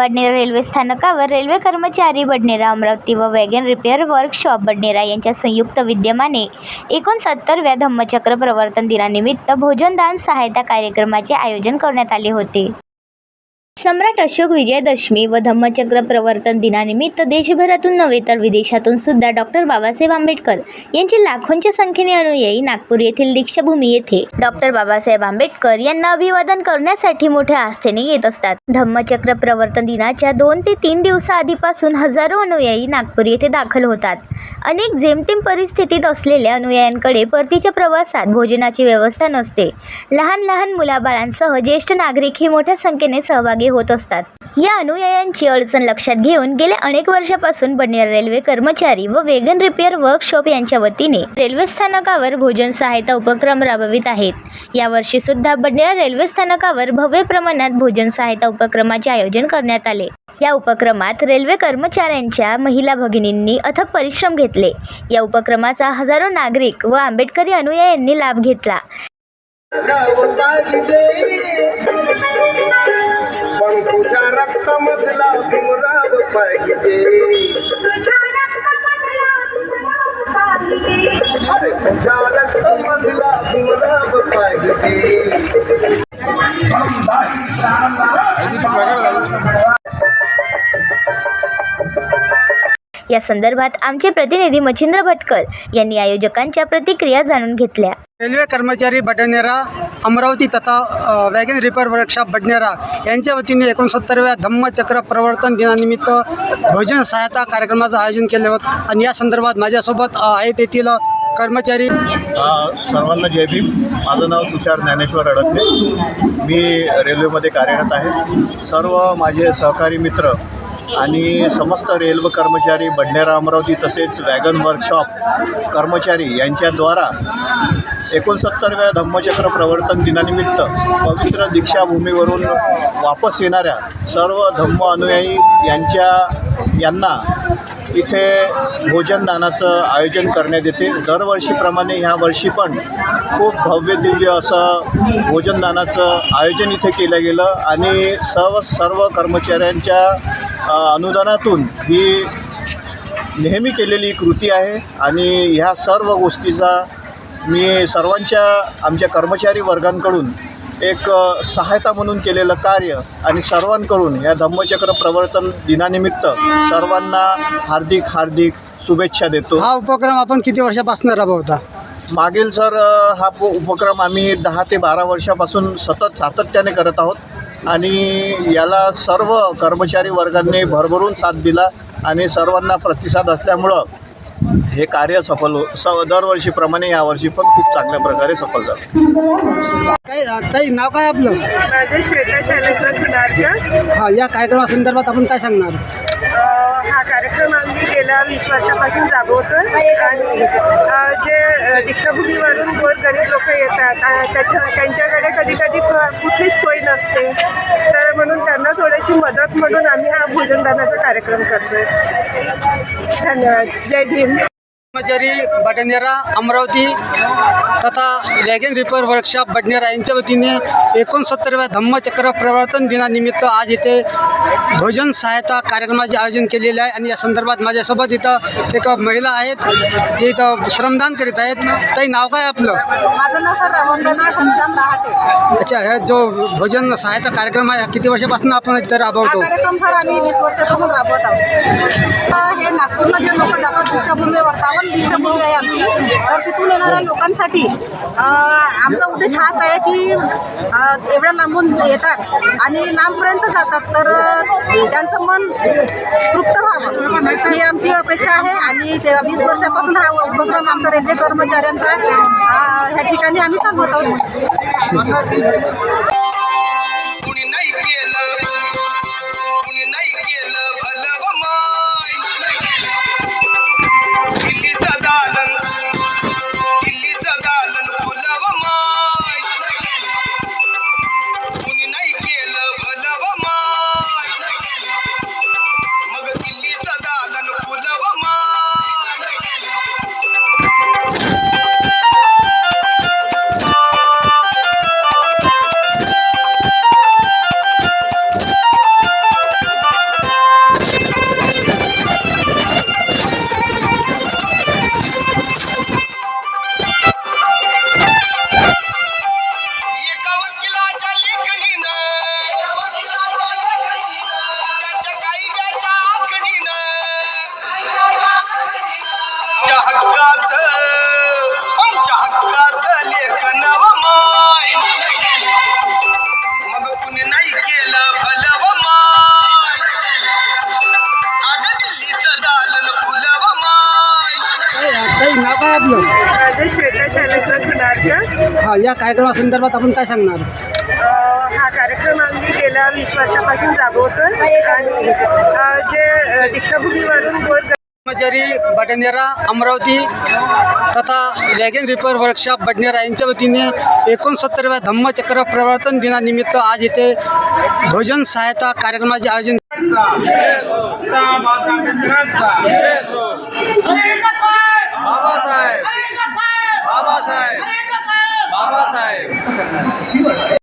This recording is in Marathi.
बडनेरा रेल्वे स्थानकावर रेल्वे कर्मचारी बडनेरा अमरावती व वॅगन रिपेअर वर्कशॉप बडनेरा यांच्या संयुक्त विद्यमाने एकोणसत्तरव्या धम्मचक्र प्रवर्तन दिनानिमित्त भोजनदान सहायता कार्यक्रमाचे आयोजन करण्यात आले होते. सम्राट अशोक विजयदशमी व धम्मचक्र प्रवर्तन दिनानिमित्त देशभरातून नव्हे तर विदेशातून सुद्धा डॉक्टर बाबासाहेब आंबेडकर यांचे लाखोंच्या संख्येने अनुयायी नागपूर येथील दीक्षाभूमी येथे डॉक्टर बाबासाहेब आंबेडकर यांना अभिवादन करण्यासाठी मोठ्या आस्थेने येत असतात. धम्मचक्र प्रवर्तन दिनाच्या दोन ते तीन दिवसाआधीपासून हजारो अनुयायी नागपूर येथे दाखल होतात. अनेक जेमतेम परिस्थितीत असलेल्या अनुयायांकडे परतीच्या प्रवासात भोजनाची व्यवस्था नसते. लहान लहान मुलाबाळांसह ज्येष्ठ नागरिक हे मोठ्या संख्येने सहभागी होत असतात. या अनुयायांची अडचण लक्षात घेऊन गेल्या अनेक वर्षापासून बडनेरा रेल्वे कर्मचारी व वेगन रिपेअर वर्कशॉप यांच्या वतीने रेल्वे स्थानकावर भोजन सहायता उपक्रम राबवित आहेत. यावर्षी सुद्धा बडनेरा रेल्वे स्थानकावर भव्य प्रमाणात भोजन सहायता उपक्रमाचे आयोजन करण्यात आले. या उपक्रमात रेल्वे कर्मचाऱ्यांच्या महिला भगिनींनी अथक परिश्रम घेतले. या उपक्रमाचा हजारो नागरिक व आंबेडकरी अनुयायांनी लाभ घेतला. तुझ्या रक्तामधला भीमराव पाहिजे अरे तुझ्या रक्तामधला भीमराव पाहिजे या संदर्भात आमचे प्रतिनिधी मच्छिंद्र भटकर यांनी आयोजकांच्या प्रतिक्रिया जाणून घेतल्या. रेल्वे कर्मचारी बडनेरा अमरावती तथा वॅगन रिपेअर वर्कशॉप बडनेरा यांच्या वतीने एकोणसत्तरव्या धम्मचक्र प्रवर्तन दिनानिमित्त भोजन सहायता कार्यक्रमाचं आयोजन केले होतं. आणि या संदर्भात माझ्यासोबत आहेत येथील कर्मचारी सर्वांना जय भीम. माझं नाव तुषार ज्ञानेश्वर अडकले. मी रेल्वेमध्ये कार्यरत आहे. सर्व माझे सहकारी मित्र आणि समस्त रेल्वे कर्मचारी बडनेरा अमरावती तसेच वॅगन वर्कशॉप कर्मचारी यांच्याद्वारा एकोणसत्तरव्या धम्मचक्र प्रवर्तन दिनानिमित्त पवित्र दीक्षाभूमीवरून वापस येणाऱ्या सर्व धम्म अनुयायी यांच्या यांना इथे भोजनदानाचं आयोजन करण्यात येते. दरवर्षीप्रमाणे ह्या वर्षी पण खूप भव्य दिव्य असं भोजनदानाचं आयोजन इथे केलं गेलं आणि सर्व सर्व कर्मचाऱ्यांच्या अनुदानातून ही नेहमी केलेली कृती आहे आणि ह्या सर्व गोष्टीचा मी सर्वांच्या आमच्या कर्मचारी वर्गांकडून एक सहायता म्हणून केलेलं कार्य आणि सर्वांकडून या धम्मचक्र प्रवर्तन दिनानिमित्त सर्वांना हार्दिक हार्दिक शुभेच्छा देतो. हा उपक्रम आपण किती वर्षापासून राबवता? मागील सर हा उपक्रम आम्ही दहा ते बारा वर्षापासून सतत सातत्याने करत आहोत. आणि याला सर्व कर्मचारी वर्गांनी भरभरून साथ दिला आणि सर्वांना प्रतिसाद असल्यामुळं हे कार्य सफल हो स दरवर्षीप्रमाणे यावर्षी पण खूप चांगल्या प्रकारे सफल झालं. काही काही नाव काय आपलं? माझे श्वेता शैलेंद्र हा या कार्यक्रमासंदर्भात आपण काय सांगणार? हा कार्यक्रम आम्ही गेल्या वीस वर्षापासून राबवतो आणि जे दीक्षाभूमीवरून गोरगरीब लोक येतात त्याच्या त्यांच्याकडे कधी कधी कुठलीच सोय नसते. तर म्हणून त्यांना थोडीशी मदत म्हणून आम्ही हा भोजनदानाचा कार्यक्रम करतोय. धन्यवाद. जय भीम. कर्मचारी बडनेरा अमरावती तथा वॅगन रिपेअर वर्कशॉप बडनेरा यांच्या वतीने एकोणसत्तरव्या धम्मचक्र प्रवर्तन दिनानिमित्त आज इथे भोजन सहायता कार्यक्रमाचे आयोजन केलेले आहे. आणि या संदर्भात माझ्यासोबत इथं एक महिला आहेत. ते इथं श्रमदान करीत आहेत. ताई नाव काय आपलं? माझं नाव अच्छा हे जो भोजन सहायता कार्यक्रम आहे किती वर्षापासून आपण इथं राबवतो? कार्यक्रम सर आम्ही वीस वर्षापासून राबवत आहोत. तर हे नागपूरला जे लोक जातात दीक्षाभूमीवर. पावन दीक्षाभूमी आहे आमची तर तिथून येणाऱ्या लोकांसाठी आमचा उद्देश हाच आहे की एवढ्या लांबून येतात आणि लांबपर्यंत जातात. तर त्यांचं मन तृप्त व्हावं. ही आमची अपेक्षा आहे आणि ते वीस वर्षापासून हा उपक्रम आमचा रेल्वे कर्मचाऱ्यांचा ह्या ठिकाणी आम्ही चालवत आहोत. माझे श्वेता शैलेंद्र हा या कार्यक्रमासंदर्भात आपण काय सांगणार? अ, हा कार्यक्रम आम्ही गेल्या वीस वर्षापासून राबवतोय. आणि अ, जे अ, दीक्षाभूमीवरून गोर कर्मचारी बडनेरा अमरावती तथा वॅगन रिपेअर वर्कशॉप बडनेरा यांच्या वतीने एकोणसत्तरव्या धम्मचक्र प्रवर्तन दिनानिमित्त आज येथे भोजन सहायता कार्यक्रमाचे आयोजन बाबा साहेब बाबा साहेब बाबा साहेब